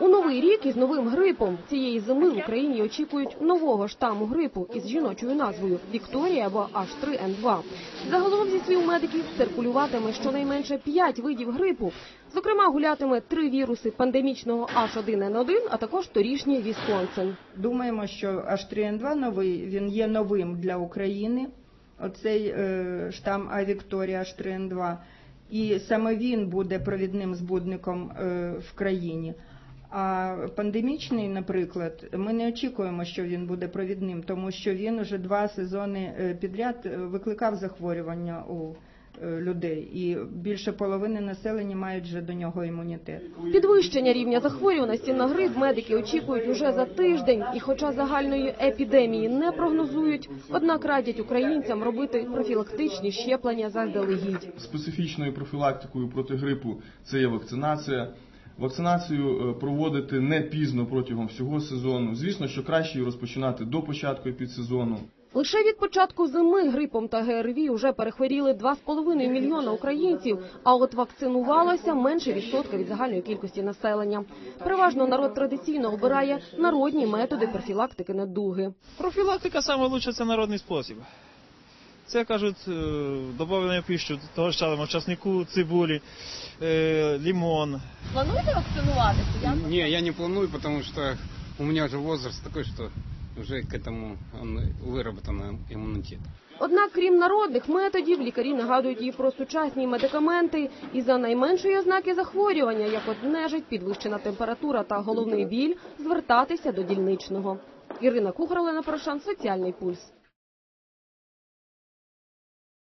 У новий рік із новим грипом цієї зими в Україні очікують нового штаму грипу із жіночою назвою Вікторія або H3N2. Загалом зі слів медиків циркулюватиме щонайменше 5 видів грипу. Зокрема, гулятиме три віруси пандемічного H1N1, а також торішній Вісконсин. Думаємо, що H3N2 новий, він є новим для України. Оцей е, штам А Вікторія H3N2. І саме він буде провідним збудником е, в країні. А пандемічний, наприклад, ми не очікуємо, що він буде провідним, тому що він уже два сезони е, підряд е, викликав захворювання у людей, і більше половини населення мають вже до нього імунітет. Підвищення рівня захворюваності на грип медики очікують уже за тиждень. І хоча загальної епідемії не прогнозують, однак радять українцям робити профілактичні щеплення заздалегідь. Специфічною профілактикою проти грипу це є вакцинація. Вакцинацію е, проводити не пізно протягом всього сезону. Звісно, що краще її розпочинати до початку епідсезону. Лише від початку зими грипом та ГРВІ вже перехворіли 2,5 мільйона українців, а от вакцинувалося менше відсотка від загальної кількості населення. Переважно народ традиційно обирає народні методи профілактики недуги. Профілактика саме лучше це народний спосіб. Це кажуть, е, додавлення в пищу того ж самого часнику, цибулі, е, лимон. Плануєте вакцинуватися? Не, я не планую, потому что у меня уже возраст такой, что уже к этому он імунітет. Однак, крім народних методів, лікарі нагадують і про сучасні медикаменти і за найменшої ознаки захворювання, як от нежить, підвищена температура та головний біль, звертатися до дільничного. Ірина Кухар, Олена Порошан, Соціальний пульс.